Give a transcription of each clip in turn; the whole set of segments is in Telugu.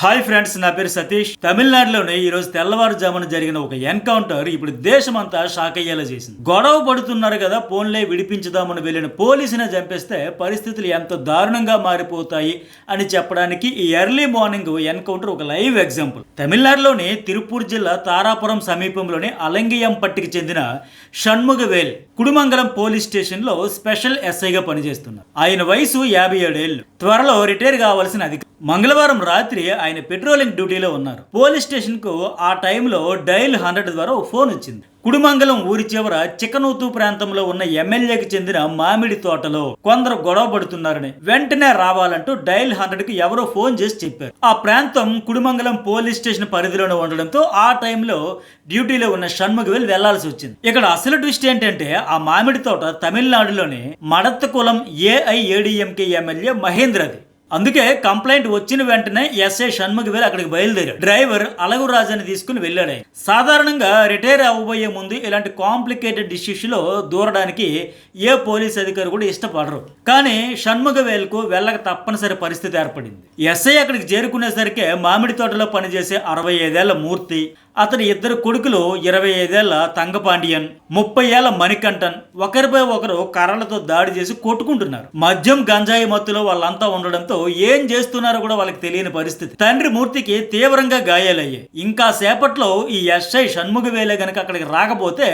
హాయ్ ఫ్రెండ్స్ నా పేరు సతీష్. తమిళనాడులోనే ఈరోజు తెల్లవారుజామున జరిగిన ఒక ఎన్కౌంటర్ ఇప్పుడు దేశమంతా షాక్ అయ్యేలా చేసింది. గొడవ పడుతున్నారు కదా పోన్లే విడిపించుదామని వెళ్ళిన పోలీసునే చంపేస్తే పరిస్థితులు ఎంత దారుణంగా మారిపోతాయి అని చెప్పడానికి ఈ ఎర్లీ మార్నింగ్ ఎన్కౌంటర్ ఒక లైవ్ ఎగ్జాంపుల్. తమిళనాడులోని తిరుపూర్ జిల్లా తారాపురం సమీపంలోని అలంగియంపట్టికి చెందిన షణ్ముగవేల్ కుడుమంగళం పోలీస్ స్టేషన్లో స్పెషల్ ఎస్ఐగా పనిచేస్తున్నారు. ఆయన వయసు యాభై ఏడేళ్ళు త్వరలో రిటైర్ కావాల్సిన అధికారి మంగళవారం రాత్రి ఆయన పెట్రోలింగ్ డ్యూటీలో ఉన్నారు. పోలీస్ స్టేషన్కు ఆ టైంలో డైల్ హండ్రెడ్ ద్వారా ఫోన్ వచ్చింది. కుడిమంగళం ఊరి చివర చికనూతు ప్రాంతంలో ఉన్న ఎమ్మెల్యేకి చెందిన మామిడి తోటలో కొందరు గొడవ పడుతున్నారని వెంటనే రావాలంటూ డైల్ హండ్రెడ్కి ఎవరో ఫోన్ చేసి చెప్పారు. ఆ ప్రాంతం కుడిమంగళం పోలీస్ స్టేషన్ పరిధిలోనే ఉండడంతో ఆ టైంలో డ్యూటీలో ఉన్న షణ్ముఖవేల్ వెళ్ళాల్సి వచ్చింది. ఇక్కడ అసలు ట్విస్ట్ ఏంటంటే ఆ మామిడి తోట తమిళనాడులోని మడత్తకులం ఏఐఏడిఎంకే ఎమ్మెల్యే మహేంద్రది. అందుకే కంప్లైంట్ వచ్చిన వెంటనే ఎస్ఐ షణ్ముఖవేల్ అక్కడికి బయలుదేరాడు. డ్రైవర్ అలగురాజుని తీసుకుని వెళ్ళాడు సాధారణంగా రిటైర్ అవ్వబోయే ముందు ఇలాంటి కాంప్లికేటెడ్ డిసిషన్లో దూరడానికి ఏ పోలీస్ అధికారి కూడా ఇష్టపడరు. కానీ షణ్ముఖ వేలుకు వెళ్ళక తప్పనిసరి పరిస్థితి ఏర్పడింది. ఎస్ఐ అక్కడికి చేరుకునేసరికి మామిడి తోటలో పనిచేసే అరవై ఐదేళ్ళ మూర్తి అతని ఇద్దరు కొడుకులు ఇరవై ఐదేళ్ళ తంగపాండియన్ ముప్పై ఏళ్ళ మణికంఠన్ ఒకరిపై ఒకరు కర్రలతో దాడి చేసి కొట్టుకుంటున్నారు. మద్యం గంజాయి మత్తులో వాళ్ళంతా ఉండడంతో ఏం చేస్తున్నారో కూడా వాళ్ళకి తెలియని పరిస్థితి. తండ్రి మూర్తికి తీవ్రంగా గాయాలయ్యాయి. ఇంకా సేపట్లో ఈ ఎస్ఐ షణ్ముఖవేలే గనక అక్కడికి రాకపోతే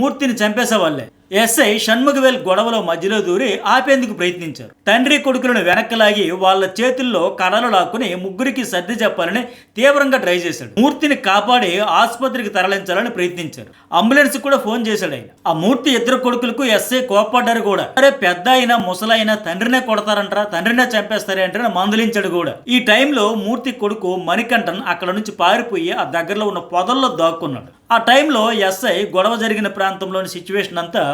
మూర్తిని చంపేసేవాళ్ళే. ఎస్ఐ షణ్ముఖవేల్ గొడవలో మధ్యలో దూరి ఆపేందుకు ప్రయత్నించారు. తండ్రి కొడుకులను వెనక్కి లాగి వాళ్ళ చేతుల్లో కర్రలు లాక్కుని ముగ్గురికి సర్ది చెప్పాలని తీవ్రంగా ట్రై చేశాడు. మూర్తిని కాపాడి ఆసుపత్రికి తరలించాలని ప్రయత్నించారు. అంబులెన్స్ కూడా ఫోన్ చేశాడు ఆయన. ఆ మూర్తి ఇద్దరు కొడుకులకు ఎస్ఐ కోప్పడ్డారు కూడా. అరే పెద్ద అయినా ముసలైనా తండ్రినే కొడతారంటారా తండ్రినే చంపేస్తారే అంటే మందలించాడు కూడా. ఈ టైంలో మూర్తి కొడుకు మణికంఠన్ అక్కడ నుంచి పారిపోయి ఆ దగ్గరలో ఉన్న పొదల్లో దాక్కున్నాడు. ఆ టైంలో ఎస్ఐ గొడవ జరిగిన ప్రాంతంలోని సిచ్యువేషన్ అంతా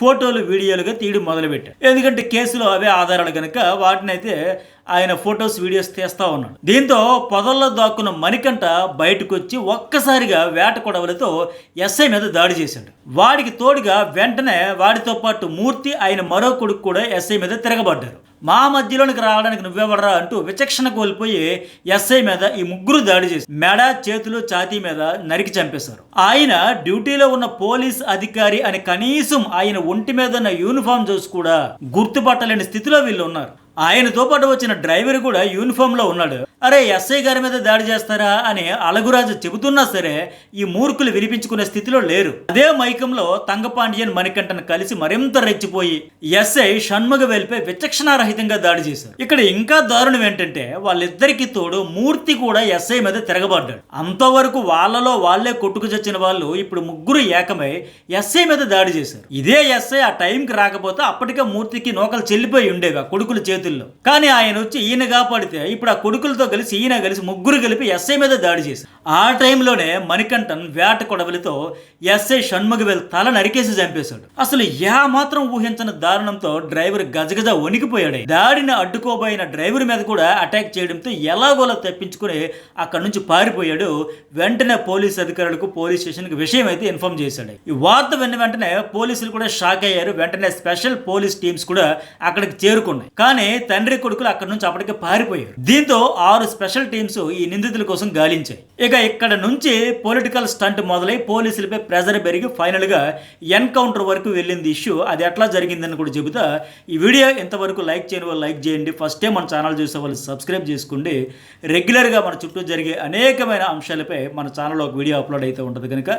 ఫోటోలు వీడియోలుగా తీయడం మొదలుపెట్టాడు. ఎందుకంటే కేసులో అవే ఆధారాలు కనుక వాటినైతే ఆయన ఫొటోస్ వీడియోస్ తీస్తా ఉన్నాడు. దీంతో పొదల్లో దాక్కున్న మణికంఠ బయటకు వచ్చి ఒక్కసారిగా వేట కొడవలతో ఎస్ఐ మీద దాడి చేశాడు. వాడికి తోడుగా వెంటనే వాడితో పాటు మూర్తి ఆయన మరో కొడుకు కూడా ఎస్ఐ మీద తిరగబడ్డారు. మా మధ్యలోనికి రావడానికి నువ్వెవడరా అంటూ విచక్షణ కోల్పోయి ఎస్ఐ మీద ఈ ముగ్గురు దాడి చేసి మెడ చేతులు ఛాతీ మీద నరికి చంపేశారు. ఆయన డ్యూటీలో ఉన్న పోలీస్ అధికారి అని కనీసం ఆయన ఒంటి మీద ఉన్న యూనిఫామ్ చూసి కూడా గుర్తుపట్టలేని స్థితిలో వీళ్ళు ఉన్నారు. ఆయనతో పాటు వచ్చిన డ్రైవర్ కూడా యూనిఫామ్లో ఉన్నాడు. అరే ఎస్ఐ గారి మీద దాడి చేస్తారా అని అలగురాజు చెబుతున్నా సరే ఈ మూర్ఖులు వినిపించుకునే స్థితిలో లేరు. అదే మైకంలో తంగపాండియన్ మణికంఠను కలిసి మరింత రెచ్చిపోయి ఎస్ఐ షణ్ముగ వెల్పై విచక్షణారహితంగా దాడి చేశారు. ఇక్కడ ఇంకా దారుణం ఏంటంటే వాళ్ళిద్దరికి తోడు మూర్తి కూడా ఎస్ఐ మీద తిరగబడ్డాడు. అంతవరకు వాళ్ళలో వాళ్ళే కొట్టుకు చచ్చిన వాళ్ళు ఇప్పుడు ముగ్గురు ఏకమై ఎస్ఐ మీద దాడి చేశారు. ఇదే ఎస్ఐ ఆ టైంకి రాకపోతే అప్పటికే మూర్తికి నోకలు చెల్లిపోయి ఉండేవి ఆ కొడుకుల చేతుల్లో. కానీ ఆయన వచ్చి ఈయన కాపాడితే ఇప్పుడు ఆ కొడుకులతో కలిసి ఈయన కలిసి ముగ్గురు కలిపి ఎస్ఐ మీద దాడి చేశారు. ఆ టైంలోనే మణికంఠన్ వేట కొడవలితో ఎస్ఐ షణ్ముగవేల్ తల నరికేసి చంపేశాడు. అసలు యా మాత్రం ఊహించని దారుణంతో డ్రైవర్ గజగజ వణికిపోయాడు. దాడిని అడ్డుకోబోయిన డ్రైవర్ మీద కూడా అటాక్ చేయడంతో ఎలాగోలా తప్పించుకుని అక్కడి నుంచి పారిపోయాడు. వెంటనే పోలీస్ అధికారులకు పోలీస్ స్టేషన్కి విషయం అయితే ఇన్ఫార్మ్ చేశాడు. ఈ వార్త విన్న వెంటనే పోలీసులు కూడా షాక్ అయ్యారు. వెంటనే స్పెషల్ పోలీస్ టీమ్స్ కూడా అక్కడికి చేరుకున్నాయి. కానీ తండ్రి కొడుకులు అక్కడి నుంచి అప్పటికే పారిపోయారు. దీంతో ఆరు స్పెషల్ టీమ్స్ ఈ నిందితుల కోసం గాలించాయి. ఇక ఇక్కడ నుంచి పొలిటికల్ స్టంట్ మొదలై పోలీసులపై ప్రెజర్ పెరిగి ఫైనల్గా ఎన్కౌంటర్ వరకు వెళ్ళింది ఇష్యూ. అది ఎట్లా జరిగిందని కూడా చెబుతా. ఈ వీడియో ఇంతవరకు లైక్ చేయని వాళ్ళు లైక్ చేయండి. ఫస్ట్ టైం మన ఛానల్ చూసే వాళ్ళు సబ్స్క్రైబ్ చేసుకోండి. రెగ్యులర్గా మన చుట్టూ జరిగే అనేకమైన అంశాలపై మన ఛానల్లో ఒక వీడియో అప్లోడ్ అయితే ఉంటుంది కనుక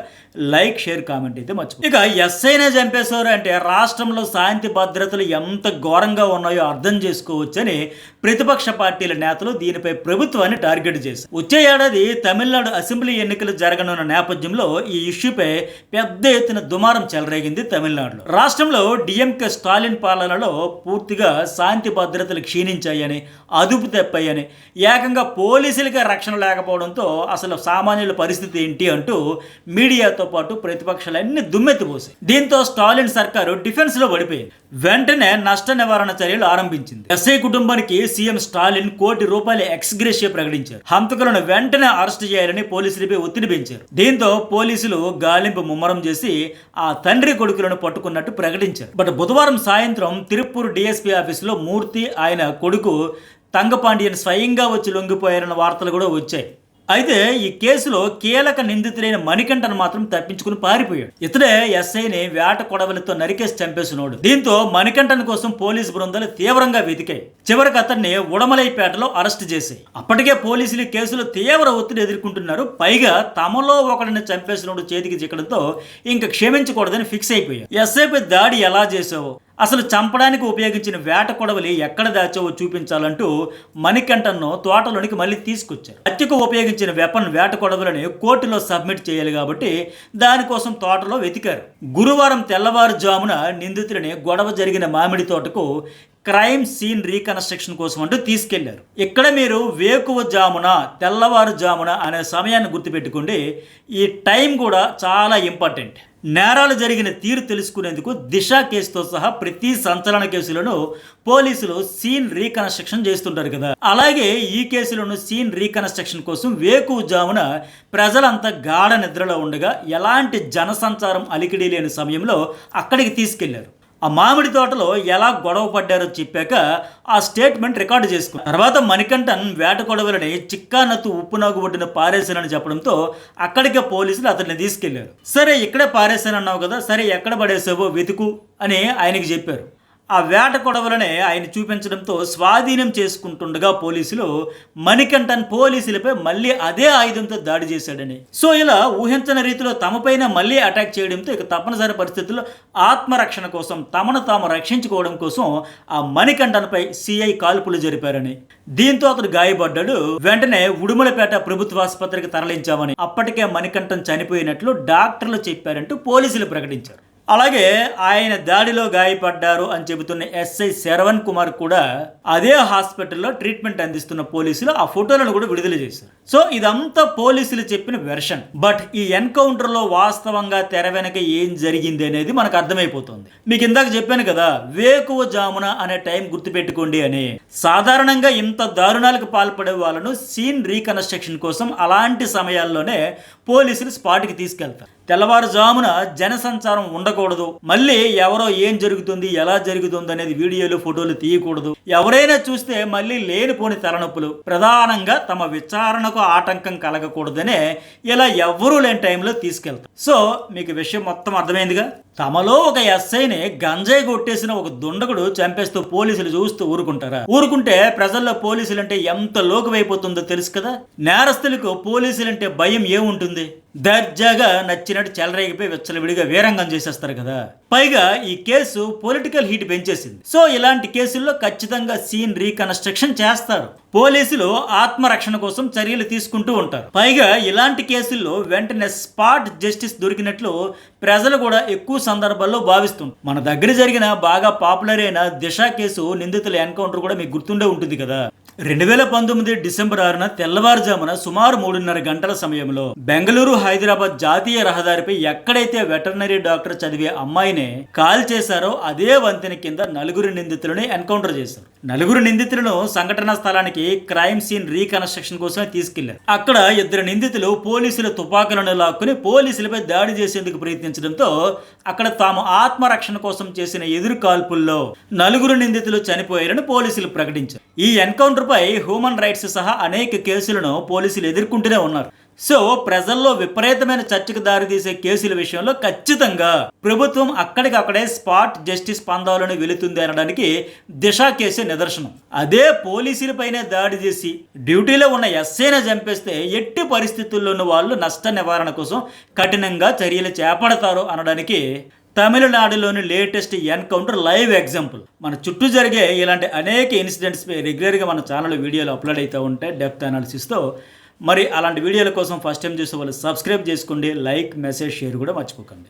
లైక్ షేర్ కామెంట్ అయితే మర్చిపో ఇక ఎస్ఐనే చంపేశారు అంటే రాష్ట్రంలో శాంతి భద్రతలు ఎంత ఘోరంగా ఉన్నాయో అర్థం చేసుకోవచ్చని ప్రతిపక్ష పార్టీల నేతలు దీనిపై ప్రభుత్వాన్ని టార్గెట్ చేశారు. వచ్చే ఏడాది తమిళనాడు అసెంబ్లీ ఎన్నికలు జరగనున్న నేపథ్యంలో ఈ ఇష్యూపై పెద్ద ఎత్తున దుమారం చెలరేగింది తమిళనాడులో. రాష్ట్రంలో డిఎంకే స్టాలిన్ పాలనలో పూర్తిగా శాంతి భద్రతలు క్షీణించాయని అదుపు తెప్పాయని ఏకంగా పోలీసులకే రక్షణ లేకపోవడంతో అసలు సామాన్యుల పరిస్థితి ఏంటి అంటూ మీడియాతో పాటు ప్రతిపక్షాలన్నీ దుమ్మెత్తిపోసాయి. దీంతో స్టాలిన్ సర్కారు డిఫెన్స్లో పడిపోయింది. వెంటనే నష్ట నివారణ చర్యలు ఆరంభించింది. ఎస్ఐ కుటుంబానికి సీఎం స్టాలిన్ కోటి రూపాయల ఎక్స్గ్రేషియా ప్రకటించారు. హంతకులను వెంటనే అరెస్ట్ చేయాలని పోలీసులపై ఒత్తిడి పెంచారు. దీంతో పోలీసులు గాలింపు ముమ్మరం చేసి ఆ తండ్రి కొడుకులను పట్టుకున్నట్టు ప్రకటించారు. బట్ బుధవారం సాయంత్రం తిరుపూర్ డిఎస్పీ ఆఫీసులో మూర్తి ఆయన కొడుకు తంగపాండియన్ స్వయంగా వచ్చి లొంగిపోయారన్న వార్తలు కూడా వచ్చాయి. అయితే ఈ కేసులో కీలక నిందితులైన మణికంఠను మాత్రం తప్పించుకుని పారిపోయాడు. ఇతడే ఎస్ఐని వేట కొడవలతో నరికేసి చంపేసినోడు. దీంతో మణికంఠన్ కోసం పోలీసు బృందాలు తీవ్రంగా వెతికాయి. చివరికి అతన్ని ఉడమలైపేటలో అరెస్ట్ చేశాయి. అప్పటికే పోలీసులు కేసులో తీవ్ర ఒత్తిడి ఎదుర్కొంటున్నారు. పైగా తమలో ఒకడిని చంపేసినోడు చేతికి చిక్కడంతో ఇంక క్షమించకూడదని ఫిక్స్ అయిపోయారు. ఎస్ఐపై దాడి ఎలా చేసావో అసలు చంపడానికి ఉపయోగించిన వేట కొడవలి ఎక్కడ దాచావో చూపించాలంటూ మణికంఠన్ను తోటలోనికి మళ్ళీ తీసుకొచ్చారు. హత్యకు ఉపయోగించిన వెపన్ వేట కొడవలని కోర్టులో సబ్మిట్ చేయాలి కాబట్టి దానికోసం తోటలో వెతికారు. గురువారం తెల్లవారుజామున నిందితుడిని గొడవ జరిగిన మామిడి తోటకు క్రైమ్ సీన్ రీకన్స్ట్రక్షన్ కోసం అంటూ తీసుకెళ్ళారు. ఇక్కడ మీరు వేకువ జామున తెల్లవారు జామున అనే సమయాన్ని గుర్తుపెట్టుకోండి. ఈ టైం కూడా చాలా ఇంపార్టెంట్. నేరాలు జరిగిన తీరు తెలుసుకునేందుకు దిశ కేసుతో సహా ప్రతి సంచలన కేసులను పోలీసులు సీన్ రీకన్స్ట్రక్షన్ చేస్తుంటారు కదా. అలాగే ఈ కేసులను సీన్ రీకన్స్ట్రక్షన్ కోసం వేకు జామున ప్రజలంతా గాఢ నిద్రలో ఉండగా ఎలాంటి జనసంచారం అలికిడి లేని సమయంలో అక్కడికి తీసుకెళ్ళారు. ఆ మామిడి తోటలో ఎలా గొడవ పడ్డారో చెప్పాక ఆ స్టేట్మెంట్ రికార్డు చేసుకున్నారు తర్వాత మణికంఠన్ వేట కొడవలని చిక్కానత్తు ఉప్పు నాగు ఒడ్డున పారేశానని చెప్పడంతో అక్కడికే పోలీసులు అతన్ని తీసుకెళ్ళారు. సరే ఇక్కడే పారేశానన్నావు కదా సరే ఎక్కడ పడేసావో వెతుకు అని ఆయనకి చెప్పారు. ఆ వేట కొడవలనే ఆయన చూపించడంతో స్వాధీనం చేసుకుంటుండగా పోలీసులు మణికంఠన్ పోలీసులపై మళ్ళీ అదే ఆయుధంతో దాడి చేశాడని. సో ఇలా ఊహించని రీతిలో తమపైన మళ్ళీ అటాక్ చేయడంతో ఇక తప్పనిసరి పరిస్థితుల్లో ఆత్మరక్షణ కోసం తమను తాము రక్షించుకోవడం కోసం ఆ మణికంఠన్పై సిఐ కాల్పులు జరిపారని. దీంతో అతడు గాయపడ్డాడు. వెంటనే ఉడుమలపేట ప్రభుత్వ ఆసుపత్రికి తరలించామని. అప్పటికే మణికంఠన్ చనిపోయినట్లు డాక్టర్లు చెప్పారంటూ పోలీసులు ప్రకటించారు. అలాగే ఆయన దాడిలో గాయపడ్డారు అని చెబుతున్న ఎస్ఐ శరవణ్ కుమార్ కూడా అదే హాస్పిటల్లో ట్రీట్మెంట్ అందిస్తున్న పోలీసులు ఆ ఫోటోలను కూడా విడుదల చేశారు. సో ఇదంతా పోలీసులు చెప్పిన వెర్షన్. బట్ ఈ ఎన్కౌంటర్లో వాస్తవంగా తెర వెనక ఏం జరిగింది అనేది మనకు అర్థమైపోతుంది. మీకు ఇందాక చెప్పాను కదా వేకువ జామున అనే టైం గుర్తుపెట్టుకోండి అని. సాధారణంగా ఇంత దారుణాలకు పాల్పడే వాళ్ళను సీన్ రీకన్స్ట్రక్షన్ కోసం అలాంటి సమయాల్లోనే పోలీసులు స్పాట్కి తీసుకెళ్తారు. తెల్లవారుజామున జనసంచారం ఉండకూడదు. మళ్ళీ ఎవరో ఏం జరుగుతుంది ఎలా జరుగుతుంది అనేది వీడియోలు ఫోటోలు తీయకూడదు. ఎవరైనా చూస్తే మళ్ళీ లేనిపోని తలనొప్పులు. ప్రధానంగా తమ విచారణకు ఆటంకం కలగకూడదనే ఇలా ఎవ్వరూ లేని టైంలో తీసుకెళ్తారు సో మీకు విషయం మొత్తం అర్థమైందిగా? తమలో ఒక ఎస్ఐని గంజాయి కొట్టేసిన ఒక దుండగుడు చంపేస్తూ పోలీసులు చూస్తూ ఊరుకుంటారా? ఊరుకుంటే ప్రజల్లో పోలీసులంటే ఎంత లోకువైపోతుందో తెలుసు కదా? నేరస్తులకు పోలీసులంటే భయం ఏముంటుంది? దర్జాగా నచ్చినట్టు చెలరేగిపోయి విచ్చలవిడిగా వీరంగం చేసేస్తారు కదా? పైగా ఈ కేసు పొలిటికల్ హీట్ పెంచేసింది. సో ఇలాంటి కేసుల్లో ఖచ్చితంగా సీన్ రీకన్స్ట్రక్షన్ చేస్తారు. పోలీసులు ఆత్మరక్షణ కోసం చర్యలు తీసుకుంటూ ఉంటారు. పైగా ఇలాంటి కేసుల్లో వెంటనే స్పాట్ జస్టిస్ దొరికినట్లు ప్రజలు కూడా ఎక్కువ సందర్భాల్లో భావిస్తుంటారు. మన దగ్గర జరిగిన బాగా పాపులర్ అయిన దిశ కేసు నిందితుల ఎన్కౌంటర్ కూడా మీకు గుర్తుండే ఉంటుంది కదా. రెండు వేల పంతొమ్మిది డిసెంబర్ ఆరున తెల్లవారుజామున సుమారు మూడున్నర గంటల సమయంలో బెంగళూరు హైదరాబాద్ జాతీయ రహదారిపై ఎక్కడైతే వెటర్నరీ డాక్టర్ చదివే అమ్మాయిని కాల్ చేశారో అదే వంతెన కింద నలుగురు నిందితులను ఎన్కౌంటర్ చేశారు. నలుగురు నిందితులను సంఘటనా స్థలానికి క్రైమ్ సీన్ రీకన్స్ట్రక్షన్ కోసమే తీసుకెళ్ళారు. అక్కడ ఇద్దరు నిందితులు పోలీసుల తుపాకులను లాక్కుని పోలీసులపై దాడి చేసేందుకు ప్రయత్నించడంతో అక్కడ తాము ఆత్మరక్షణ కోసం చేసిన ఎదురు కాల్పుల్లో నలుగురు నిందితులు చనిపోయారని పోలీసులు ప్రకటించారు. ఈ ఎన్కౌంటర్ పై హ్యూమన్ రైట్స్ సహా అనేక కేసులను పోలీసులు ఎదుర్కొంటూనే ఉన్నారు. సో ప్రజల్లో విపరీతమైన చర్చకు దారితీసే కేసుల విషయంలో ఖచ్చితంగా ప్రభుత్వం అక్కడికక్కడే స్పాట్ జస్టిస్ పొందాలని వెళుతుంది అనడానికి దిశ కేసే నిదర్శనం. అదే పోలీసులపైనే దాడి చేసి డ్యూటీలో ఉన్న ఎస్ఐనే చంపేస్తే ఎట్టి పరిస్థితుల్లోనూ వాళ్ళు నష్ట నివారణ కోసం కఠినంగా చర్యలు చేపడతారు అనడానికి తమిళనాడులోని లేటెస్ట్ ఎన్కౌంటర్ లైవ్ ఎగ్జాంపుల్. మన చుట్టూ జరిగే ఇలాంటి అనేక ఇన్సిడెంట్స్ రెగ్యులర్గా మన ఛానల్ వీడియోలు అప్లోడ్ అవుతూ ఉంటాయి డెప్త్ అనాలిసిస్తో మరి అలాంటి వీడియోల కోసం ఫస్ట్ టైం చూసే వాళ్ళు సబ్స్క్రైబ్ చేసుకోండి లైక్ మెసేజ్ షేర్ కూడా మర్చిపోకండి.